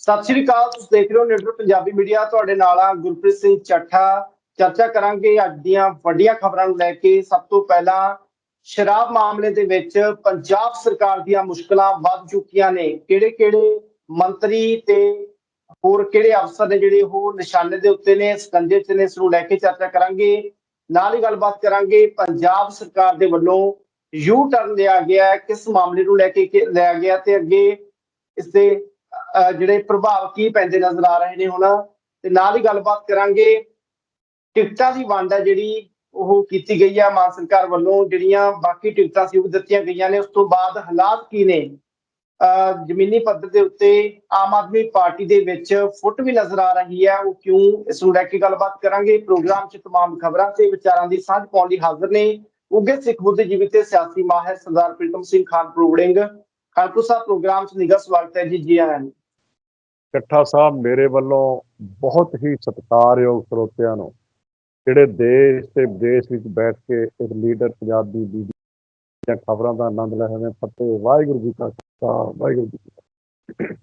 ਸਤਿ ਸ਼੍ਰੀ ਅਕਾਲ, ਤੁਸੀਂ ਦੇਖ ਰਹੇ ਹੋ ਨਿਊਟਰਲ ਪੰਜਾਬੀ ਮੀਡੀਆ। ਤੁਹਾਡੇ ਨਾਲ ਆ ਗੁਰਪ੍ਰੀਤ ਸਿੰਘ ਚੱਠਾ। ਚਰਚਾ ਕਰਾਂਗੇ ਅੱਜ ਦੀਆਂ ਵੱਡੀਆਂ ਖਬਰਾਂ ਨੂੰ ਲੈ ਕੇ। ਸਭ ਤੋਂ ਪਹਿਲਾਂ, ਸ਼ਰਾਬ ਮਾਮਲੇ ਦੇ ਵਿੱਚ ਪੰਜਾਬ ਸਰਕਾਰ ਦੀਆਂ ਮੁਸ਼ਕਲਾਂ ਵੱਧ ਚੁੱਕੀਆਂ ਨੇ। ਕਿਹੜੇ-ਕਿਹੜੇ ਮੰਤਰੀ ਤੇ ਹੋਰ ਕਿਹੜੇ ਅਫਸਰ ਨੇ ਜਿਹੜੇ ਉਹ ਨਿਸ਼ਾਨੇ ਦੇ ਉੱਤੇ ਨੇ, ਸਕੰਜੇ 'ਚ ਨੇ, ਇਸ ਨੂੰ ਲੈ ਕੇ ਚਰਚਾ ਕਰਾਂਗੇ। ਨਾਲ ਹੀ ਗੱਲਬਾਤ ਕਰਾਂਗੇ ਪੰਜਾਬ ਸਰਕਾਰ ਦੇ ਵੱਲੋਂ ਯੂ ਟਰਨ ਲਿਆ ਗਿਆ ਕਿਸ ਮਾਮਲੇ ਨੂੰ ਲੈ ਕੇ ਲਿਆ ਗਿਆ ਤੇ ਅੱਗੇ ਇਸ ਦੇ ਜਿਹੜੇ ਪ੍ਰਭਾਵ ਕੀ ਪੈਂਦੇ ਨਜ਼ਰ ਆ ਰਹੇ ਨੇ ਹੁਣ ਤੇ ਨਾਲ ਹੀ ਗੱਲਬਾਤ ਕਰਾਂਗੇ ਟਿਕਟਾਂ ਦੀ ਵੰਡ ਹੈ ਜਿਹੜੀ ਉਹ ਕੀਤੀ ਗਈ ਹੈ ਮਾਨ ਸਰਕਾਰ ਵੱਲੋਂ ਜਿਹੜੀਆਂ ਬਾਕੀ ਟਿਕਟਾਂ ਸੀ ਉਹ ਵੀ ਦਿੱਤੀਆਂ ਗਈਆਂ ਨੇ ਉਸ ਤੋਂ ਬਾਅਦ ਹਾਲਾਤ ਕੀ ਨੇ ਅਹ, ਜ਼ਮੀਨੀ ਪੱਧਰ ਦੇ ਉੱਤੇ ਆਮ ਆਦਮੀ ਪਾਰਟੀ ਦੇ ਵਿੱਚ ਫੁੱਟ ਵੀ ਨਜ਼ਰ ਆ ਰਹੀ ਹੈ ਉਹ ਕਿਉਂ ਇਸ ਨੂੰ ਲੈ ਕੇ ਗੱਲਬਾਤ ਕਰਾਂਗੇ ਪ੍ਰੋਗਰਾਮ 'ਚ तमाम ਖਬਰਾਂ ਤੇ ਵਿਚਾਰਾਂ ਦੀ ਸਾਂਝ ਪਾਉਣ ਲਈ ਹਾਜ਼ਰ ਨੇ ਉੱਗੇ ਸਿੱਖ ਬੁੱਧੀਜੀਵੀ ਤੇ ਸਿਆਸੀ ਮਾਹਿਰ ਸਰਦਾਰ ਪ੍ਰੀਤਮ ਸਿੰਘ ਖਾਨ ਪ੍ਰੋਗੜਿੰਗ ਖਾਲਪੁਰ ਸਾਹਿਬ ਪ੍ਰੋਗਰਾਮ 'ਚ ਨਿੱਘਾ ਸਵਾਗਤ ਹੈ ਜੀ ਜੀ ਆਇਆਂ ਨੂੰ। ਇਕੱਠਾ ਸਾਹਿਬ ਮੇਰੇ ਵੱਲੋਂ ਬਹੁਤ ਹੀ ਸਤਿਕਾਰਯੋਗ ਸਰੋਤਿਆਂ ਨੂੰ ਜਿਹੜੇ ਦੇਸ਼ ਤੇ ਵਿਦੇਸ਼ ਵਿੱਚ ਬੈਠ ਕੇ ਇੱਕ ਲੀਡਰ ਪੰਜਾਬੀ ਬੀਬੀ ਦੀਆਂ ਖਬਰਾਂ ਦਾ ਆਨੰਦ ਲੈ ਰਹੇ ਨੇ ਫਤਿਹ ਵਾਹਿਗੁਰੂ ਜੀ ਕਾ ਖਾਲਸਾ ਵਾਹਿਗੁਰੂ ਜੀ ਕੀ ਫਤਿਹ।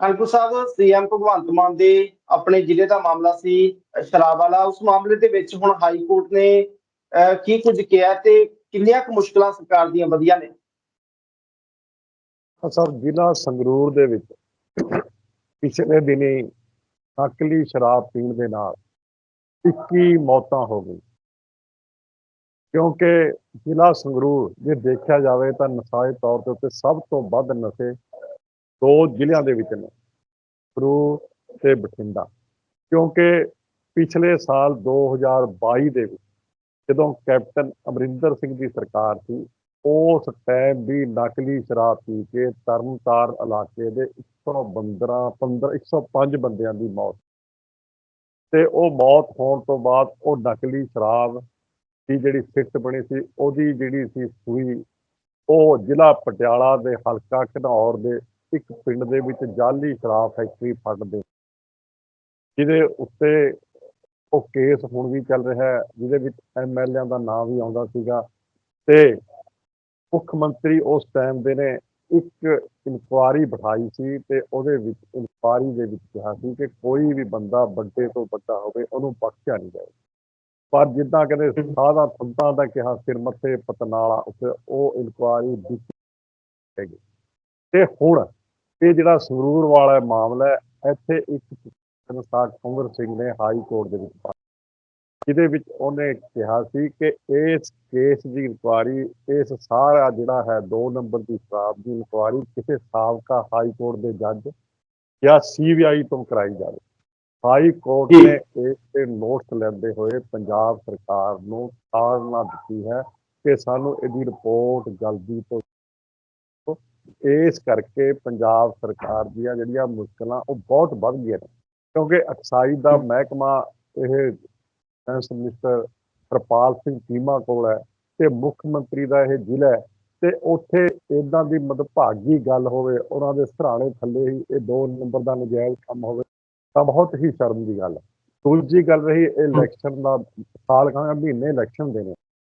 ਅਨਕੂ ਸਾਹਿਬ ਸੀਐਮ ਭਗਵੰਤ ਮਾਨ ਦੇ ਆਪਣੇ ਜ਼ਿਲ੍ਹੇ ਦਾ ਮਾਮਲਾ ਸੀ ਸ਼ਰਾਬ ਵਾਲਾ। ਉਸ ਮਾਮਲੇ ਦੇ ਵਿੱਚ ਹੁਣ ਹਾਈ ਕੋਰਟ ਨੇ ਕੀ ਕੁਝ ਕਿਹਾ ਤੇ ਕਿੰਨੀਆਂ ਕੁ ਮੁਸ਼ਕਲਾਂ ਸਰਕਾਰ ਦੀਆਂ ਵਧੀਆਂ ਨੇ? ਤਾਂ ਜ਼ਿਲ੍ਹਾ ਸੰਗਰੂਰ ਦੇ ਵਿੱਚ ਪਿਛਲੇ ਦਿਨੀ ਨਕਲੀ ਸ਼ਰਾਬ ਪੀਣ ਦੇ ਨਾਲ 21 ਮੌਤਾਂ ਹੋ ਗਈ ਕਿਉਂਕਿ ਜ਼ਿਲ੍ਹਾ ਸੰਗਰੂਰ ਜੇ ਦੇਖਿਆ ਜਾਵੇ ਤਾਂ ਨਸ਼ਾਏ ਤੌਰ ਦੇ ਉੱਤੇ ਸਭ ਤੋਂ ਵੱਧ ਨਸ਼ੇ ਦੋ ਜ਼ਿਲ੍ਹਿਆਂ ਦੇ ਵਿੱਚ ਨੇ, ਸੰਗਰੂਰ ਤੇ ਬਠਿੰਡਾ। ਕਿਉਂਕਿ ਪਿਛਲੇ ਸਾਲ 2022 ਦੇ ਵਿੱਚ ਜਦੋਂ ਕੈਪਟਨ ਅਮਰਿੰਦਰ ਸਿੰਘ ਦੀ ਸਰਕਾਰ ਸੀ ਉਸ ਟਾਈਮ ਵੀ ਨਕਲੀ ਸ਼ਰਾਬ ਪੀ ਕੇ ਤਰਨਤਾਰਨ ਇਲਾਕੇ ਦੇ 115 15 105 ਬੰਦਿਆਂ ਦੀ ਮੌਤ। ਤੇ ਉਹ ਮੌਤ ਹੋਣ ਤੋਂ ਬਾਅਦ ਉਹ ਨਕਲੀ ਸ਼ਰਾਬ ਦੀ ਜਿਹੜੀ ਸਿੱਟ ਬਣੀ ਸੀ, ਉਹਦੀ ਜਿਹੜੀ ਸੀ ਸੂਈ, ਉਹ ਜ਼ਿਲ੍ਹਾ ਪਟਿਆਲਾ ਦੇ ਹਲਕਾ ਘਨੌਰ ਦੇ ਇੱਕ ਪਿੰਡ ਦੇ ਵਿੱਚ ਜਾਲੀ ਸ਼ਰਾਬ ਫੈਕਟਰੀ ਫੜਦੇ ਜਿਹਦੇ ਉੱਤੇ ਉਹ ਕੇਸ ਹੁਣ ਵੀ ਚੱਲ ਰਿਹਾ ਜਿਹਦੇ ਵਿੱਚ ਐਮਐਲਏਆਂ ਦਾ ਨਾਮ ਵੀ ਆਉਂਦਾ ਸੀਗਾ। ਤੇ ਮੁੱਖ ਮੰਤਰੀ ਉਸ ਟਾਈਮ ਦੇ ਨੇ ਇੱਕ ਇਨਕੁਆਰੀ ਬਿਠਾਈ ਸੀ ਤੇ ਉਹਦੇ ਵਿੱਚ, ਇਨਕੁਆਰੀ ਦੇ ਵਿੱਚ ਕਿਹਾ ਸੀ ਕਿ ਕੋਈ ਵੀ ਬੰਦਾ ਵੱਡੇ ਤੋਂ ਵੱਡਾ ਹੋਵੇ, ਉਹਨੂੰ ਬਖਸ਼ਿਆ ਨਹੀਂ ਜਾਏ। ਪਰ ਜਿੱਦਾਂ ਕਹਿੰਦੇ ਸਾਦਾ ਥੰਤਾਂ ਦਾ ਕਿਹਾ ਸਿਰ ਮੱਥੇ ਪਤਨਾਲਾ ਉੱਤੇ ਉਹ ਇਨਕੁਆਰੀ ਦਿੱਤੀ ਹੈਗੀ। ਤੇ ਹੁਣ ਇਹ ਜਿਹੜਾ ਸੰਗਰੂਰ ਵਾਲਾ ਮਾਮਲਾ ਇੱਥੇ ਇੱਕ ਸੰਸਾਰ ਕੁੰਵਰ ਸਿੰਘ ਨੇ ਹਾਈ ਕੋਰਟ ਦੇ ਵਿੱਚ ਪਾ ਜਿਹਦੇ ਵਿੱਚ ਉਹਨੇ ਕਿਹਾ ਸੀ ਕਿ ਇਸ ਕੇਸ ਦੀ ਇਨਕੁਆਰੀ ਇਸ ਸਾਰਾ ਜਿਹੜਾ ਹੈ 2 ਨੰਬਰ ਦੀ ਸ਼ਰਾਬ ਦੀ ਇਨਕੁਆਰੀ ਕਿਸੇ ਸਾਬਕਾ ਹਾਈ ਕੋਰਟ ਦੇ ਜੱਜ ਜਾਂ ਸੀਬੀਆਈ ਤੋਂ ਕਰਾਈ ਜਾਵੇ। High court. ਨੇ ਇਸ ਤੇ ਨੋਟਿਸ ਲੈਂਦੇ ਹੋਏ ਪੰਜਾਬ ਸਰਕਾਰ ਨੂੰ ਤਾੜਨਾ ਦਿੱਤੀ ਹੈ ਕਿ ਸਾਨੂੰ ਇਹਦੀ ਰਿਪੋਰਟ ਜਲਦੀ ਤੋਂ ਇਸ ਕਰਕੇ ਪੰਜਾਬ ਸਰਕਾਰ ਦੀਆਂ ਜਿਹੜੀਆਂ ਮੁਸ਼ਕਲਾਂ ਉਹ ਬਹੁਤ ਵੱਧ ਗਈਆਂ ਨੇ। ਕਿਉਂਕਿ ਅਕਸਾਈ ਦਾ ਮਹਿਕਮਾ ਇਹ ਫਾਈਨੈਂਸ ਮਿਨਿਸਟਰ ਹਰਪਾਲ ਸਿੰਘ ਚੀਮਾ ਕੋਲ ਹੈ ਤੇ ਮੁੱਖ ਮੰਤਰੀ ਦਾ ਇਹ ਜ਼ਿਲ੍ਹਾ ਹੈ ਤੇ ਉੱਥੇ ਇਦਾਂ ਦੀ ਮਦਭਾਗੀ ਗੱਲ ਹੋਵੇ ਉਹਨਾਂ ਦੇ ਸਰਾਣੇ ਥੱਲੇ ਹੀ ਇਹ ਦੋ ਨੰਬਰ ਦਾ ਨਜਾਇਜ਼ ਕੰਮ ਹੋਵੇ ਤਾਂ ਬਹੁਤ ਹੀ ਸ਼ਰਮ ਦੀ ਗੱਲ ਹੈ। ਦੂਜੀ ਗੱਲ ਰਹੀ ਇਲੈਕਸ਼ਨ ਦਾ ਸਾਲ ਖਾਂ ਮਹੀਨੇ ਇਲੈਕਸ਼ਨ ਦੇ ਨੇ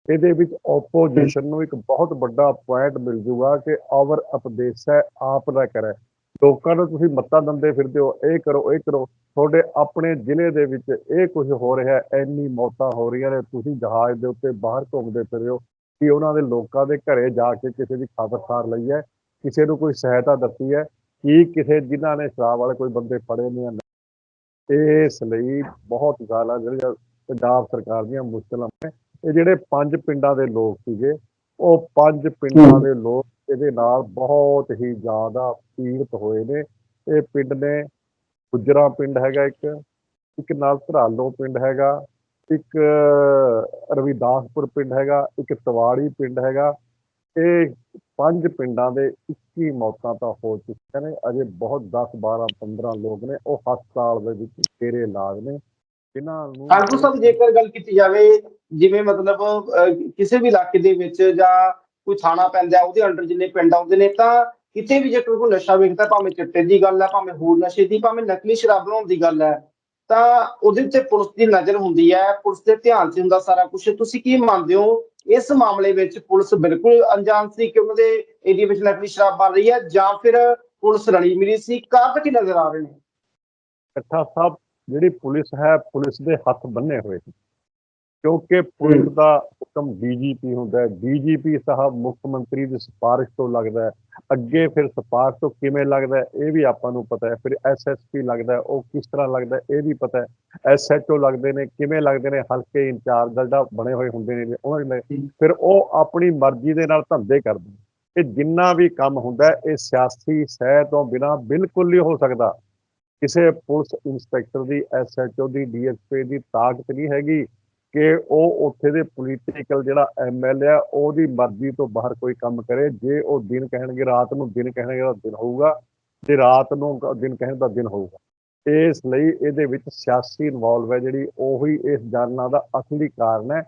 ਇਹਦੇ ਵਿੱਚ ਆਪੋਜੀਸ਼ਨ ਨੂੰ ਇੱਕ ਬਹੁਤ ਵੱਡਾ ਪੁਆਇੰਟ ਮਿਲ ਜੂਗਾ ਕਿ ਆਵਰ ਉਪਦੇਸ਼ ਹੈ ਆਪ ਦਾ ਕਰੇ। ਲੋਕਾਂ ਨੂੰ ਤੁਸੀਂ ਮੱਤਾ ਦਿੰਦੇ ਫਿਰਦੇ ਹੋ ਇਹ ਕਰੋ ਇਹ ਕਰੋ ਤੁਹਾਡੇ ਆਪਣੇ ਜ਼ਿਲ੍ਹੇ ਦੇ ਵਿੱਚ ਇਹ ਕੁਝ ਹੋ ਰਿਹਾ ਹੈ ਇੰਨੀ ਮੌਤਾਂ ਹੋ ਰਹੀਆਂ ਨੇ ਤੁਸੀਂ ਜਹਾਜ਼ ਦੇ ਉੱਤੇ ਬਾਹਰ ਘੁੰਮਦੇ ਫਿਰ ਰਹੇ ਹੋ ਕਿ ਉਹਨਾਂ ਦੇ ਲੋਕਾਂ ਦੇ ਘਰੇ ਜਾ ਕੇ ਕਿਸੇ ਦੀ ਖਬਰਸਾਰ ਲਈ ਹੈ ਕਿਸੇ ਨੂੰ ਕੋਈ ਸਹਾਇਤਾ ਦਿੱਤੀ ਹੈ ਕੀ ਕਿਸੇ ਜਿਨ੍ਹਾਂ ਨੇ ਸ਼ਰਾਬ ਵਾਲੇ ਕੋਈ ਬੰਦੇ ਫੜੇ ਨੇ। ਇਸ ਲਈ ਬਹੁਤ ਜ਼ਿਆਦਾ ਜਿਹੜੀਆਂ ਪੰਜਾਬ ਸਰਕਾਰ ਦੀਆਂ ਮੁਸ਼ਕਲਾਂ ਨੇ ਇਹ ਜਿਹੜੇ ਪੰਜ ਪਿੰਡਾਂ ਦੇ ਲੋਕ ਸੀਗੇ ਉਹ ਪੰਜ ਪਿੰਡਾਂ ਦੇ ਲੋਕ ਇਹਦੇ ਨਾਲ ਬਹੁਤ ਹੀ ਜ਼ਿਆਦਾ ਪੀੜਤ ਹੋਏ ਨੇ। ਇਹ ਪਿੰਡ ਨੇ ਗੁੱਜਰਾਂ ਪਿੰਡ ਹੈਗਾ ਇੱਕ ਇੱਕ ਨਾਲ ਧਰਾਲੋ ਪਿੰਡ ਹੈਗਾ, ਇੱਕ ਰਵਿਦਾਸਪੁਰ ਪਿੰਡ ਹੈਗਾ, ਇੱਕ ਤਵਾੜੀ ਪਿੰਡ ਹੈਗਾ। ਇਹ ਪੰਜ ਪਿੰਡਾਂ ਦੇ 21 ਮੌਤਾਂ ਤਾਂ ਹੋ ਚੁੱਕੀਆਂ ਨੇ। ਅਜੇ ਬਹੁਤ 10 12 15 ਲੋਕ ਨੇ। ਉਹ ਹਸਪਤਾਲ ਦੇ ਵਿੱਚ ਤੇਰੇ ਇਲਾਜ ਨੇ। ਇਹਨਾਂ ਨੂੰ ਅਨਕੂ ਸਾਹਿਬ ਜੇਕਰ ਗੱਲ ਕੀਤੀ ਜਾਵੇ, ਜਿਵੇਂ ਮਤਲਬ ਕਿਸੇ ਵੀ ਇਲਾਕੇ ਦੇ ਵਿੱਚ ਜਾਂ ਕੋਈ ਥਾਣਾ ਪੈਂਦਾ ਉਹਦੇ ਅੰਡਰ ਜਿੰਨੇ ਪਿੰਡ ਆਉਂਦੇ ਨੇ, ਤਾਂ ਕਿਤੇ ਵੀ ਜੇਕਰ ਕੋਈ ਨਸ਼ਾ ਵੇਚਦਾ ਭਾਵੇਂ ਚਿੱਟੇ ਦੀ ਗੱਲ ਹੈ, ਭਾਵੇਂ ਹੋਰ ਨਸ਼ੇ ਦੀ, ਭਾਵੇਂ ਨਕਲੀ ਸ਼ਰਾਬ ਬਣਾਉਣ ਦੀ ਗੱਲ ਹੈ, ਤਾਂ ਉਹਦੇ ਉੱਤੇ ਪੁਲਿਸ ਦੀ ਨਜ਼ਰ ਹੁੰਦੀ ਹੈ, ਪੁਲਿਸ ਦੇ ਧਿਆਨ 'ਚ ਹੁੰਦਾ ਸਾਰਾ ਕੁਝ ਤੁਸੀਂ ਕੀ ਮੰਨਦੇ ਹੋ? ਇਸ ਮਾਮਲੇ ਵਿੱਚ ਪੁਲਿਸ ਬਿਲਕੁਲ ਅਣਜਾਣ ਸੀ ਕਿ ਉਹਨਾਂ ਦੇ ਏਰੀਆ ਵਿੱਚ ਨਕਲੀ ਸ਼ਰਾਬ ਬਣ ਰਹੀ ਹੈ, ਜਾਂ ਫਿਰ ਪੁਲਿਸ ਰਲੀ ਮਿਲੀ ਸੀ ਕਾਰਨ ਕੀ ਨਜ਼ਰ ਆ ਰਹੇ ਨੇ? ਇਕੱਠਾ ਸਾਹਿਬ, ਜਿਹੜੀ ਪੁਲਿਸ ਹੈ, ਪੁਲਿਸ ਦੇ ਹੱਥ ਬੰਨੇ ਹੋਏ ਸੀ। ਕਿਉਂਕਿ ਪੁਲਿਸ ਦਾ ਹੁਕਮ ਡੀਜੀਪੀ ਹੁੰਦਾ ਹੈ। ਡੀਜੀਪੀ ਸਾਹਿਬ ਮੁੱਖ ਮੰਤਰੀ ਦੀ ਸਿਫਾਰਿਸ਼ ਤੋਂ ਲੱਗਦਾ ਹੈ। ਅੱਗੇ ਫਿਰ ਸਿਫਾਰਿਸ਼ ਤੋਂ ਕਿਵੇਂ ਲੱਗਦਾ ਹੈ ਇਹ ਵੀ ਆਪਾਂ ਨੂੰ ਪਤਾ ਹੈ। ਫਿਰ ਐਸਐਸਪੀ ਲੱਗਦਾ ਹੈ ਉਹ ਕਿਸ ਤਰ੍ਹਾਂ ਲੱਗਦਾ ਹੈ ਇਹ ਵੀ ਪਤਾ ਹੈ। ਐਸਐਚਓ ਲੱਗਦੇ ਨੇ ਕਿਵੇਂ ਲੱਗਦੇ ਨੇ ਹਲਕੇ ਇੰਚਾਰਜ ਜਿਹੜਾ ਬਣੇ ਹੋਏ ਹੁੰਦੇ ਨੇ ਉਹਨਾਂ ਦੇ ਫਿਰ ਉਹ ਆਪਣੀ ਮਰਜ਼ੀ ਦੇ ਨਾਲ ਧੰਦੇ ਕਰਦੇ ਨੇ। ਇਹ ਜਿੰਨਾ ਵੀ ਕੰਮ ਹੁੰਦਾ ਇਹ ਸਿਆਸੀ ਸਹਿ ਤੋਂ ਬਿਨਾ ਬਿਲਕੁਲ ਨਹੀਂ ਹੋ ਸਕਦਾ। ਕਿਸੇ ਪੁਲਿਸ ਇੰਸਪੈਕਟਰ ਦੀ ਐਸਐਚਓ ਦੀ ਡੀਐਸਪੀ ਦੀ ਤਾਕਤ ਨਹੀਂ ਹੈਗੀ। ਕਿ ਉਹ ਉੱਥੇ ਦੇ ਪੋਲੀਟੀਕਲ ਜਿਹੜਾ ਐਮਐਲਏ ਆ, ਉਹਦੀ ਮਰਜ਼ੀ ਤੋਂ ਬਾਹਰ ਕੋਈ ਕੰਮ ਕਰੇ। ਜੇ ਉਹ ਦਿਨ ਕਹਿਣਗੇ, ਰਾਤ ਨੂੰ ਦਿਨ ਕਹਿਣਗੇ, ਤਾਂ ਦਿਨ ਹੋਊਗਾ। ਤੇ ਰਾਤ ਨੂੰ ਦਿਨ ਕਹਿਣ ਦਾ ਦਿਨ ਹੋਊਗਾ। ਇਸ ਲਈ ਇਹਦੇ ਵਿੱਚ ਸਿਆਸੀ ਇਨਵੋਲਵ ਹੈ ਜਿਹੜੀ, ਉਹੀ ਇਸ ਜਾਨਾਂ ਦਾ ਅਸਲੀ ਕਾਰਨ ਹੈ।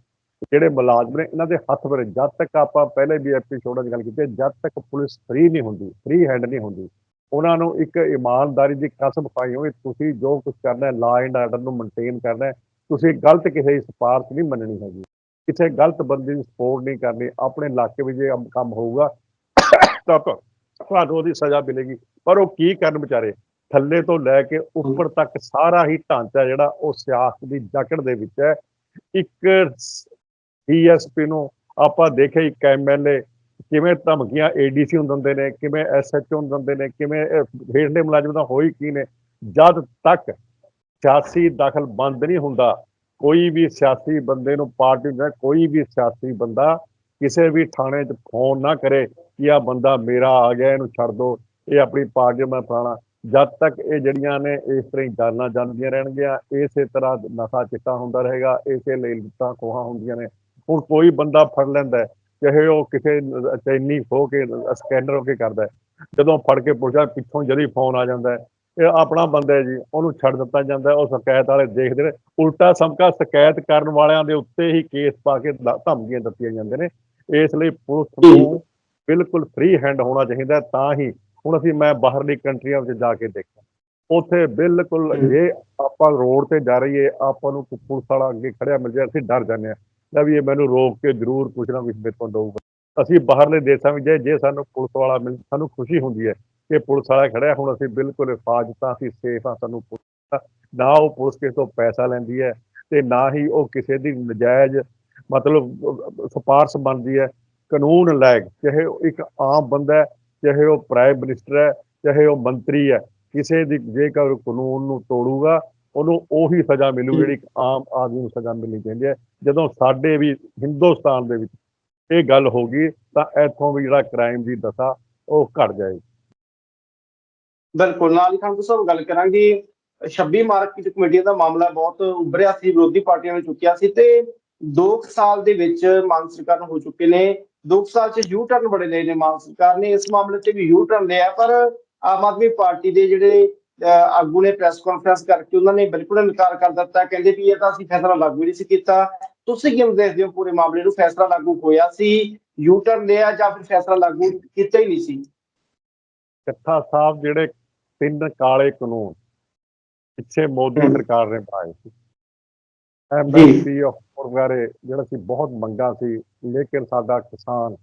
ਜਿਹੜੇ ਮੁਲਾਜ਼ਮ ਨੇ, ਇਹਨਾਂ ਦੇ ਹੱਥ ਵਰੇ। ਜਦ ਤੱਕ ਆਪਾਂ ਪਹਿਲੇ ਵੀ ਐਪੀਸੋਡਾਂ 'ਚ ਗੱਲ ਕੀਤੀ ਜਦ ਤੱਕ ਪੁਲਿਸ ਫ੍ਰੀ ਨਹੀਂ ਹੁੰਦੀ ਫ੍ਰੀ ਹੈਂਡ ਨਹੀਂ ਹੁੰਦੀ, ਉਹਨਾਂ ਨੂੰ ਇੱਕ ਇਮਾਨਦਾਰੀ ਦੀ ਕਸਮ ਪਾਈ ਹੋਵੇ ਤੁਸੀਂ ਜੋ ਕੁਝ ਕਰਨਾ ਹੈ ਲਾ ਐਂਡ ਆਰਡਰ ਨੂੰ ਮੇਨਟੇਨ ਕਰਨਾ ਹੈ ਤੁਸੀਂ ਗਲਤ ਕਿਸੇ ਦੀ ਸਿਫਾਰਿਸ਼ ਨਹੀਂ ਮੰਨਣੀ ਹੈਗੀ। ਕਿਸੇ ਗਲਤ ਬੰਦੇ ਦੀ ਸਪੋਰਟ ਨਹੀਂ ਕਰਨੀ। ਆਪਣੇ ਇਲਾਕੇ ਵਿੱਚ ਜੇ ਕੰਮ- ਹੋਊਗਾ ਤਾਂ ਤੁਹਾਨੂੰ ਉਹਦੀ ਸਜ਼ਾ ਮਿਲੇਗੀ। ਪਰ ਉਹ ਕੀ ਕਰਨ ਵਿਚਾਰੇ? ਥੱਲੇ ਤੋਂ ਲੈ ਕੇ ਉੱਪਰ ਤੱਕ ਸਾਰਾ ਹੀ ਢਾਂਚਾ ਜਿਹੜਾ ਉਹ ਸਿਆਸਤ ਦੀ ਜਕੜ ਦੇ ਵਿੱਚ ਹੈ। ਇੱਕ ਡੀਐਸਪੀ ਨੂੰ ਆਪਾਂ ਦੇਖਿਆ ਇੱਕ ਐਮਐਲਏ ਕਿਵੇਂ ਧਮਕੀਆਂ ਏਡੀਸੀ ਨੂੰ ਦਿੰਦੇ ਨੇ ਕਿਵੇਂ ਐਸਐਚਓ ਨੂੰ ਦਿੰਦੇ ਨੇ ਕਿਵੇਂ ਹੇਠਲੇ ਮੁਲਾਜ਼ਮ ਦਾ ਹੋਈ ਕੀ ਨੇ। ਜਦ ਤੱਕ ਸਿਆਸੀ ਦਖਲ ਬੰਦ ਨਹੀਂ ਹੁੰਦਾ। ਕੋਈ ਵੀ ਸਿਆਸੀ ਬੰਦੇ ਨੂੰ ਪਾਰਟੀ ਦਾ ਕੋਈ ਵੀ ਸਿਆਸੀ ਬੰਦਾ ਕਿਸੇ ਵੀ ਥਾਣੇ 'ਚ ਫੋਨ ਨਾ ਕਰੇ ਕਿ ਆ ਬੰਦਾ ਮੇਰਾ ਆ ਗਿਆ, ਇਹਨੂੰ ਛੱਡ ਦੋ, ਇਹ ਆਪਣੀ ਪਾਰਟੀ ਮੈਂ ਫਲਾਣਾ। ਜਦ ਤੱਕ ਇਹ ਜਿਹੜੀਆਂ ਨੇ ਇਸ ਤਰ੍ਹਾਂ ਹੀ ਜਾਨਾਂ ਜਾਂਦੀਆਂ ਰਹਿਣਗੀਆਂ, ਇਸੇ ਤਰ੍ਹਾਂ ਨਸ਼ਾ ਚਿੱਟਾ ਹੁੰਦਾ ਰਹੇਗਾ, ਇਸੇ ਲਈ ਲੁੱਟਾਂ ਖੋਹਾਂ ਹੁੰਦੀਆਂ ਨੇ। ਹੁਣ ਕੋਈ ਬੰਦਾ ਫੜ ਲੈਂਦਾ ਚਾਹੇ ਉਹ ਕਿਸੇ ਨ- ਚੈਨੀ ਹੋ ਕੇ, ਸਕੈਨਰ ਹੋ ਕੇ ਕਰਦਾ ਜਦੋਂ ਫੜ ਕੇ ਪੁੱਛਦਾ, ਪਿੱਛੋਂ ਜਦੀ ਫੋਨ ਆ ਜਾਂਦਾ ਇਹ ਆਪਣਾ ਬੰਦਾ ਹੈ ਜੀ ਉਹਨੂੰ ਛੱਡ ਦਿੱਤਾ ਜਾਂਦਾ ਉਹ ਸ਼ਿਕਾਇਤ ਵਾਲੇ ਦੇਖਦੇ ਨੇ। ਉਲਟਾ ਸਮਕਾ ਸ਼ਿਕਾਇਤ ਕਰਨ ਵਾਲਿਆਂ ਦੇ ਉੱਤੇ ਹੀ ਕੇਸ ਪਾ ਕੇ ਧਮਕੀਆਂ ਦਿੱਤੀਆਂ ਜਾਂਦੇ ਨੇ। ਇਸ ਲਈ ਪੁਲਿਸ ਨੂੰ ਬਿਲਕੁਲ ਫ੍ਰੀ ਹੈਂਡ ਹੋਣਾ ਚਾਹੀਦਾ ਤਾਂ ਹੀ ਹੁਣ ਅਸੀਂ ਮੈਂ ਬਾਹਰਲੀ ਕੰਟਰੀਆਂ ਵਿੱਚ ਜਾ ਕੇ ਦੇਖਿਆ। ਉੱਥੇ ਬਿਲਕੁਲ ਜੇ ਆਪਾਂ ਰੋਡ ਤੇ ਜਾ ਰਹੀਏ ਆਪਾਂ ਨੂੰ ਪੁਲਿਸ ਵਾਲਾ ਅੱਗੇ ਖੜਿਆ ਮਿਲ ਜਾਏ ਅਸੀਂ ਡਰ ਜਾਂਦੇ ਹਾਂ। ਲੈ ਵੀ ਇਹ ਮੈਨੂੰ ਰੋਕ ਕੇ ਜ਼ਰੂਰ ਕੁਛ ਨਾ ਕੁਛ ਮੇਰੇ ਤੋਂ ਦਊਗਾ। ਅਸੀਂ ਬਾਹਰਲੇ ਦੇਸ਼ਾਂ ਵਿੱਚ ਜੇ ਸਾਨੂੰ ਪੁਲਿਸ ਵਾਲਾ ਮਿਲ ਸਾਨੂੰ ਖੁਸ਼ੀ ਹੁੰਦੀ ਹੈ ਕਿ ਪੁਲਿਸ ਵਾਲਾ ਖੜਿਆ ਹੁਣ ਅਸੀਂ ਬਿਲਕੁਲ ਹਿਫਾਜ਼ਤਾਂ ਅਸੀਂ ਸੇਫ ਆ ਸਾਨੂੰ ਨਾ ਉਹ ਪੁਲਿਸ ਕਿਸੇ ਤੋਂ ਪੈਸਾ ਲੈਂਦੀ ਹੈ ਤੇ ਨਾ ਹੀ ਉਹ ਕਿਸੇ ਦੀ ਨਜਾਇਜ਼ ਮਤਲਬ ਅਹ, ਬਣਦੀ ਹੈ ਕਾਨੂੰਨ ਲਾਇਕ ਚਾਹੇ ਉਹ ਇੱਕ ਆਮ ਬੰਦਾ ਹੈ ਚਾਹੇ ਉਹ ਪ੍ਰਾਈਮ ਮਿਨਿਸਟਰ ਹੈ ਚਾਹੇ ਉਹ ਮੰਤਰੀ ਹੈ ਕਿਸੇ ਦੀ ਜੇਕਰ ਕਾਨੂੰਨ ਨੂੰ ਤੋੜੂਗਾ ਉਹਨੂੰ ਉਹੀ ਸਜ਼ਾ ਮਿਲੂ ਜਿਹੜੀ ਇੱਕ ਆਮ ਆਦਮੀ ਨੂੰ ਸਜ਼ਾ ਮਿਲਣੀ ਚਾਹੀਦੀ ਹੈ। ਜਦੋਂ ਸਾਡੇ ਵੀ ਹਿੰਦੁਸਤਾਨ ਦੇ ਵਿੱਚ ਇਹ ਗੱਲ ਹੋ ਗਈ ਤਾਂ ਇੱਥੋਂ ਵੀ ਜਿਹੜਾ ਕ੍ਰਾਈਮ ਦੀ ਦਸ਼ਾ ਉਹ ਘਟ ਜਾਏਗੀ। ਬਿਲਕੁਲ, ਨਾਲ ਹੀ ਖਾਨ ਸਾਹਿਬ ਗੱਲ ਕਰਾਂਗੇ 26 ਮਾਰਕੀਟ ਕਮੇਟੀਆਂ ਦਾ ਮਾਮਲਾ ਬਹੁਤ ਉੱਭਰਿਆ ਸੀ, ਵਿਰੋਧੀ ਪਾਰਟੀਆਂ ਨੇ ਚੁੱਕਿਆ ਸੀ ਤੇ 2 ਸਾਲ ਦੇ ਵਿੱਚ ਮਾਨ ਸਰਕਾਰ ਨੂੰ ਹੋ ਚੁੱਕੇ ਨੇ 2 ਸਾਲ ਚ ਯੂ ਟਰਨ ਬੜੇ ਲਏ ਨੇ ਮਾਨ ਸਰਕਾਰ ਨੇ, ਇਸ ਮਾਮਲੇ ਤੇ ਵੀ ਯੂ ਟਰਨ ਲਿਆ, ਪਰ ਆਮ ਆਦਮੀ ਪਾਰਟੀ ਦੇ ਜਿਹੜੇ ਆਗੂ ਨੇ ਪ੍ਰੈਸ ਕਾਨਫਰੰਸ ਕਰਕੇ ਉਹਨਾਂ ਨੇ ਬਿਲਕੁਲ ਇਨਕਾਰ ਕਰ ਦਿੱਤਾ, ਕਹਿੰਦੇ ਵੀ ਇਹ ਤਾਂ ਅਸੀਂ ਫੈਸਲਾ ਲਾਗੂ ਹੀ ਨਹੀਂ ਸੀ ਕੀਤਾ। ਤੁਸੀਂ ਕਿਵੇਂ ਦੇਖਦੇ ਹੋ ਪੂਰੇ ਮਾਮਲੇ ਨੂੰ, ਫੈਸਲਾ ਲਾਗੂ ਹੋਇਆ ਸੀ ਯੂ ਟਰਨ ਲਿਆ ਜਾਂ ਫਿਰ ਫੈਸਲਾ ਲਾਗੂ ਕੀਤਾ ਹੀ ਨਹੀਂ ਸੀ? ਕੱਥਾ ਸਾਹਿਬ ਜਿਹੜੇ ਤਿੰਨ ਕਾਲੇ ਕਾਨੂੰਨ ਪਿੱਛੇ ਮੋਦੀ। ਸਰਕਾਰ ਨੇ ਬਣਾਏ ਸੀ। ਐਮਐਸਪੀ ਵਗੈਰੇ ਜਿਹੜਾ ਸੀ ਬਹੁਤ ਮੰਗਾ ਸੀ ਲੇਕਿਨ ਸਾਡਾ ਕਿਸਾਨ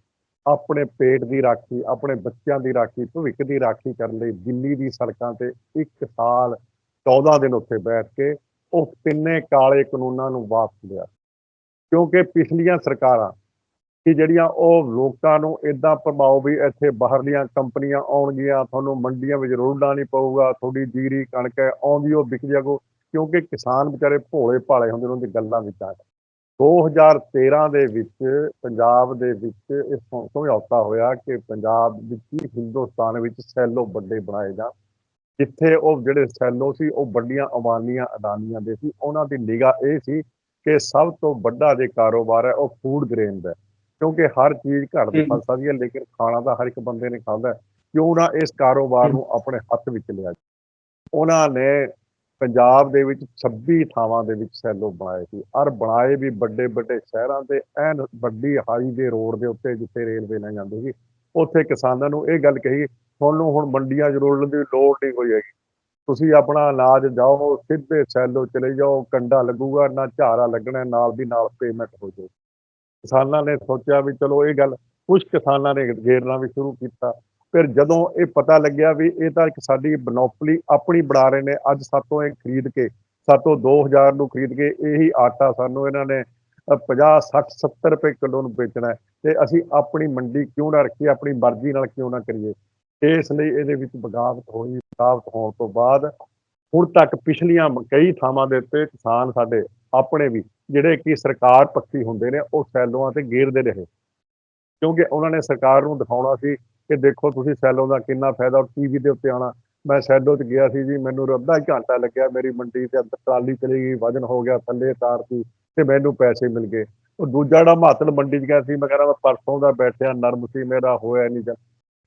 ਆਪਣੇ ਪੇਟ ਦੀ ਰਾਖੀ ਆਪਣੇ ਬੱਚਿਆਂ ਦੀ ਰਾਖੀ ਭਵਿੱਖ ਦੀ ਰਾਖੀ ਕਰਨ ਲਈ ਦਿੱਲੀ ਦੀ ਸੜਕਾਂ ਤੇ ਇੱਕ ਸਾਲ 14 ਦਿਨ ਉੱਥੇ ਬੈਠ ਕੇ ਉਹ ਤਿੰਨੇ ਕਾਲੇ ਕਾਨੂੰਨਾਂ ਨੂੰ ਵਾਪਸ ਲਿਆ। ਕਿਉਂਕਿ ਪਿਛਲੀਆਂ ਸਰਕਾਰਾਂ ਕਿ ਜਿਹੜੀਆਂ ਉਹ ਲੋਕਾਂ ਨੂੰ ਇਦਾਂ ਪ੍ਰਭਾਵ ਵੀ ਇੱਥੇ ਬਾਹਰਲੀਆਂ ਕੰਪਨੀਆਂ ਆਉਣਗੀਆਂ, ਤੁਹਾਨੂੰ ਮੰਡੀਆਂ ਵਿੱਚ ਰੋਲਣਾ ਨਹੀਂ ਪਊਗਾ, ਤੁਹਾਡੀ ਜੀਰੀ ਕਣਕ ਹੈ, ਆਉਂਦੀ ਉਹ ਵਿਕ ਜਾਗੋ ਕਿਉਂਕਿ ਕਿਸਾਨ ਵਿਚਾਰੇ ਭੋਲੇ ਭਾਲੇ ਹੁੰਦੇ ਨੇ ਉਹਨਾਂ ਦੀ ਗੱਲਾਂ ਵਿੱਚ ਆ ਕੇ। 2013 ਦੇ ਵਿੱਚ ਪੰਜਾਬ ਦੇ ਵਿੱਚ ਇਹ ਸਮਝੌਤਾ ਹੋਇਆ ਕਿ ਪੰਜਾਬ ਵਿੱਚ ਹੀ ਹਿੰਦੁਸਤਾਨ ਵਿੱਚ ਸੈਲੋ ਵੱਡੇ ਬਣਾਏ ਜਾਣ, ਜਿੱਥੇ ਉਹ ਜਿਹੜੇ ਸੈਲੋ ਸੀ, ਉਹ ਵੱਡੀਆਂ ਅਵਾਨੀਆਂ ਅਡਾਨੀਆਂ ਦੇ ਸੀ, ਉਹਨਾਂ ਦੀ ਨਿਗਾਹ ਇਹ ਸੀ ਕਿ ਸਭ ਤੋਂ ਵੱਡਾ ਜੇ ਕਾਰੋਬਾਰ ਹੈ, ਉਹ ਫੂਡ ਗ੍ਰੇਨ ਦਾ ਕਿਉਂਕਿ ਹਰ ਚੀਜ਼ ਘਰ ਦੀ। ਫਲ ਸਕਦੀ ਹੈ ਲੇਕਿਨ ਖਾਣਾ ਤਾਂ ਹਰ ਇੱਕ ਬੰਦੇ ਨੇ ਖਾਂਦਾ। ਕਿਉਂ ਨਾ ਇਸ ਕਾਰੋਬਾਰ ਨੂੰ ਆਪਣੇ ਹੱਥ ਵਿੱਚ ਲਿਆ। ਉਹਨਾਂ ਨੇ ਪੰਜਾਬ ਦੇ ਵਿੱਚ 26 ਥਾਵਾਂ ਦੇ ਵਿੱਚ ਸੈਲੋ ਬਣਾਏ ਸੀ ਔਰ ਬਣਾਏ ਵੀ ਵੱਡੇ ਵੱਡੇ ਸ਼ਹਿਰਾਂ ਦੇ ਐਨ ਵੱਡੀ ਹਾਈਵੇ ਰੋਡ ਦੇ ਉੱਤੇ ਜਿੱਥੇ ਰੇਲਵੇ ਲੈ ਜਾਂਦੀ ਸੀ ਉੱਥੇ ਕਿਸਾਨਾਂ ਨੂੰ ਇਹ ਗੱਲ ਕਹੀ ਤੁਹਾਨੂੰ ਹੁਣ ਮੰਡੀਆਂ ਰੋਲਣ ਦੀ ਲੋੜ ਨਹੀਂ ਹੋਈ ਹੈਗੀ ਤੁਸੀਂ ਆਪਣਾ ਅਨਾਜ ਜਾਓ ਸਿੱਧੇ ਸੈਲੋ ਚਲੇ ਜਾਓ ਕੰਡਾ ਲੱਗੂਗਾ ਨਾ ਝਾਰਾ ਲੱਗਣਾ ਨਾਲ ਦੀ ਨਾਲ ਪੇਮੈਂਟ ਹੋ ਜਾਊ ਕਿਸਾਨਾਂ ਨੇ ਸੋਚਿਆ ਵੀ ਚਲੋ ਇਹ ਗੱਲ ਕੁਝ ਕਿਸਾਨਾਂ ਨੇ ਘੇਰਨਾ ਵੀ ਸ਼ੁਰੂ ਕੀਤਾ। ਫਿਰ ਜਦੋਂ ਇਹ ਪਤਾ ਲੱਗਿਆ ਵੀ ਇਹ ਤਾਂ ਇੱਕ ਸਾਡੀ ਬਨੋਪਲੀ ਆਪਣੀ ਬਣਾ ਰਹੇ ਨੇ ਅੱਜ ਸਾਤੋਂ ਇਹ ਖਰੀਦ ਕੇ ਸਾਤੋਂ 2000 ਨੂੰ ਖਰੀਦ ਕੇ ਇਹੀ ਆਟਾ ਸਾਨੂੰ ਇਹਨਾਂ ਨੇ ਅ, 50 60 70 ਰੁਪਏ ਕਿਲੋ ਨੂੰ ਵੇਚਣਾ ਤੇ ਅਸੀਂ ਆਪਣੀ ਮੰਡੀ ਕਿਉਂ ਨਾ ਰੱਖੀਏ ਆਪਣੀ ਮਰਜ਼ੀ ਨਾਲ ਕਿਉਂ ਨਾ ਕਰੀਏ। ਇਸ ਲਈ ਇਹਦੇ ਵਿੱਚ ਬਗਾਵਤ ਹੋਈ ਬਗਾਵਤ ਹੋਣ ਤੋਂ ਬਾਅਦ ਹੁਣ ਤੱਕ ਪਿਛਲੀਆਂ ਕਈ ਥਾਵਾਂ ਦੇ ਉੱਤੇ ਕਿਸਾਨ ਸਾਡੇ ਆਪਣੇ ਵੀ ਜਿਹੜੇ ਕਿ ਸਰਕਾਰ ਪੱਖੀ ਹੁੰਦੇ ਨੇ, ਉਹ ਸੈਲੋਆਂ ਤੇ ਗੇਰਦੇ ਰਹੇ ਕਿਉਂਕਿ ਉਹਨਾਂ ਨੇ ਸਰਕਾਰ ਨੂੰ ਦਿਖਾਉਣਾ ਸੀ ਕਿ ਦੇਖੋ ਤੁਸੀਂ ਸੈਲੋ ਦਾ ਕਿੰਨਾ ਫਾਇਦਾ ਟੀਵੀ ਦੇ ਉੱਤੇ ਆਉਣਾ। ਮੈਂ ਸੈਲੋ 'ਚ ਗਿਆ ਸੀ ਜੀ, ਮੈਨੂੰ ਅੱਧਾ ਘੰਟਾ ਲੱਗਿਆ, ਮੇਰੀ ਮੰਡੀ ਤੇ ਅੰਦਰ ਟਰਾਲੀ ਚਲੀ ਗਈ, ਵਜਨ ਹੋ ਗਿਆ, ਥੱਲੇ ਤਾਰਤੀ ਤੇ ਮੈਨੂੰ ਪੈਸੇ ਮਿਲ ਗਏ। ਉਹ ਦੂਜਾ ਜਿਹੜਾ ਮਾਤਲ ਮੰਡੀ 'ਚ ਗਿਆ ਸੀ, ਮੈਂ ਕਹਿੰਦਾ ਮੈਂ ਪਰਸੋਂ ਦਾ ਬੈਠਿਆ, ਨਰਮ ਸੀ, ਮੇਰਾ ਹੋਇਆ ਨਹੀਂ ਜਾਂ।